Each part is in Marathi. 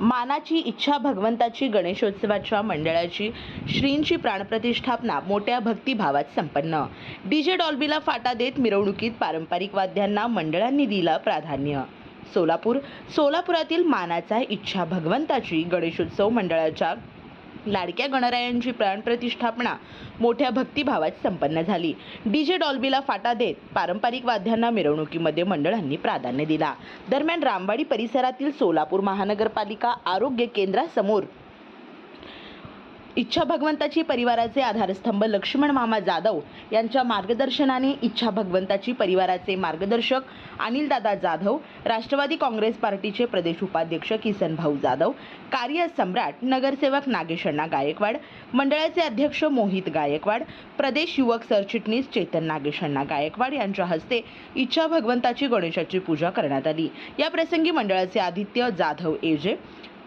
मानाची इच्छा भगवंताची गणेशोत्सवाच्या मंडळाची श्रींची प्राणप्रतिष्ठापना मोठ्या भक्तिभावात संपन्न. डीजे डॉल्बीला फाटा देत मिरवणुकीत पारंपरिक वाद्यांना मंडळांनी दिलं प्राधान्य. सोलापूर सोलापुरातील मानाचा इच्छा भगवंताची गणेशोत्सव मंडळाच्या लाडक्या गणरायांची प्राणप्रतिष्ठापना मोठ्या भक्तिभावात संपन्न झाली. डीजे डॉल्बीला फाटा देत पारंपरिक वाद्यांना मिरवणुकीमध्ये मंडळांनी प्राधान्य दिला. दरम्यान रामवाडी परिसरातील सोलापूर महानगरपालिका आरोग्य केंद्रासमोर इच्छा भगवंताची परिवाराचे आधारस्तंभ लक्ष्मण मामा जाधव यांच्या मार्गदर्शनाने इच्छा भगवंताची परिवाराचे मार्गदर्शक अनिलदादा जाधव राष्ट्रवादी काँग्रेस पार्टीचे प्रदेश उपाध्यक्ष किसन भाऊ जाधव कार्य सम्राट नगरसेवक नागेशण्णा गायकवाड मंडळाचे अध्यक्ष मोहित गायकवाड प्रदेश युवक सरचिटणीस चेतन नागेशण्णा गायकवाड यांच्या हस्ते इच्छा भगवंताची गणेशाची पूजा करण्यात आली. या प्रसंगी मंडळाचे Aditya Jadhav AJ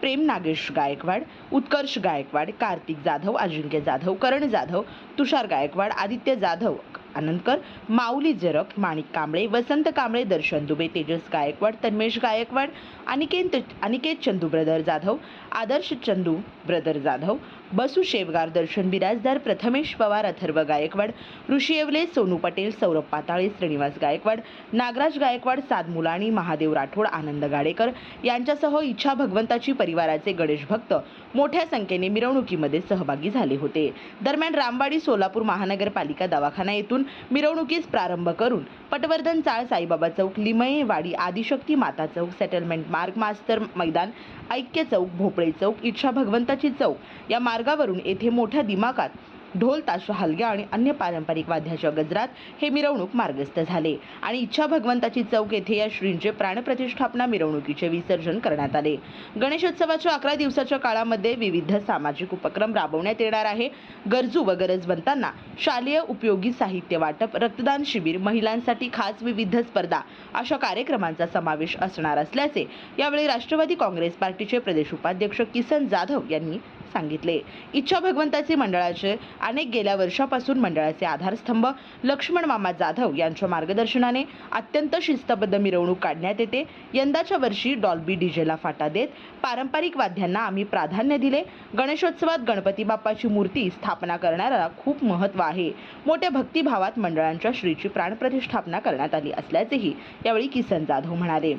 Prem Nagesh Gaikwad Utkarsh Gaikwad Kartik Jadhav Ajinkya Jadhav Karan Jadhav Tushar Gaikwad Aditya Jadhav Anandkar Mauli Jarak Manik Kamble Vasant Kamble Darshan Dubey Tejas Gaikwad Tanmesh Gaikwad Aniket Aniket Chandu brother Jadhav Adarsh Chandu brother Jadhav Basu Shevgar Darshan Birajdar Prathamesh Pawar Atharva Gaikwad ऋषी येवले सोनू पटेल सौरभ पाताळे श्रीनिवास गायकवाड नागराज गायकवाड साद मुलाणी महादेव राठोड आनंद गाडेकर यांच्यासह इच्छा भगवंताची परिवाराचे गणेश भक्त मोठ्या संख्येने मिरवणुकीमध्ये सहभागी झाले होते. दरम्यान रामवाडी सोलापूर महानगरपालिका दवाखाना येथून मिरवणुकीस प्रारंभ करून पटवर्धन चाळ साईबाबा चौक लिमयेवाडी आदिशक्ती माता चौक सेटलमेंट मार्ग मास्तर मैदान ऐक्य चौक भोपळे चौक इच्छा भगवंताची चौक या मार्गावरून येथे मोठ्या दिमाखात ढोल ताश हलग्या आणि अन्य पारंपरिक वाद्याच्या गजरात हे मिरवणूक मार्गस्थ झाले. आणि इच्छा भगवंताची चौक येथे या श्रींचे प्राणप्रतिष्ठापना मिरवणुकीचे विसर्जन करण्यात आले. गणेशोत्सवाच्या अकरा दिवसाच्या काळामध्ये विविध सामाजिक उपक्रम राबवण्यात येणार आहे. गरजू व गरजवंतांना शालेय उपयोगी साहित्य वाटप रक्तदान शिबिर महिलांसाठी खास विविध स्पर्धा अशा कार्यक्रमांचा समावेश असणार असल्याचे यावेळी राष्ट्रवादी काँग्रेस पार्टीचे प्रदेश उपाध्यक्ष किसन जाधव यांनी सांगितले. इच्छा भगवंताचे मंडळाचे अनेक गेल्या वर्षापासून मंडळाचे आधारस्तंभ. लक्ष्मण मामा जाधव यांच्या मार्गदर्शनाने अत्यंत शिस्तबद्ध मिरवणूक काढण्यात येते. यंदाच्या वर्षी डॉल्बी डीजेला फाटा देत पारंपरिक वाद्यांना आम्ही प्राधान्य दिले. गणेशोत्सवात गणपती बाप्पाची मूर्ती स्थापना करण्याला खूप महत्त्व आहे. मोठ्या भक्तिभावात मंडळांच्या श्रीची प्राणप्रतिष्ठापना करण्यात आली असल्याचेही यावेळी किसन जाधव म्हणाले.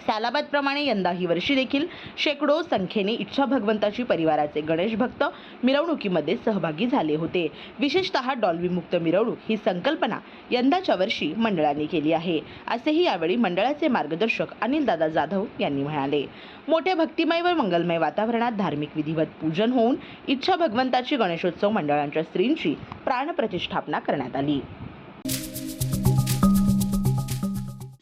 सालाबादप्रमाणे यंदा ही वर्षी देखील शेकडो संख्येने इच्छा भगवंताची परिवाराचे गणेश भक्त मिरवणुकीमध्ये सहभागी झाले होते. विशेषतः डॉल्बीमुक्त मिरवणूक ही संकल्पना यंदाच्या वर्षी मंडळाने केली आहे. असेही यावेळी मंडळाचे मार्गदर्शक अनिलदादा जाधव यांनी म्हणाले. मोठ्या भक्तिमय व मंगलमय वातावरणात धार्मिक विधिवत पूजन होऊन इच्छा भगवंताची गणेशोत्सव मंडळांच्या स्त्रींची प्राणप्रतिष्ठापना करण्यात आली.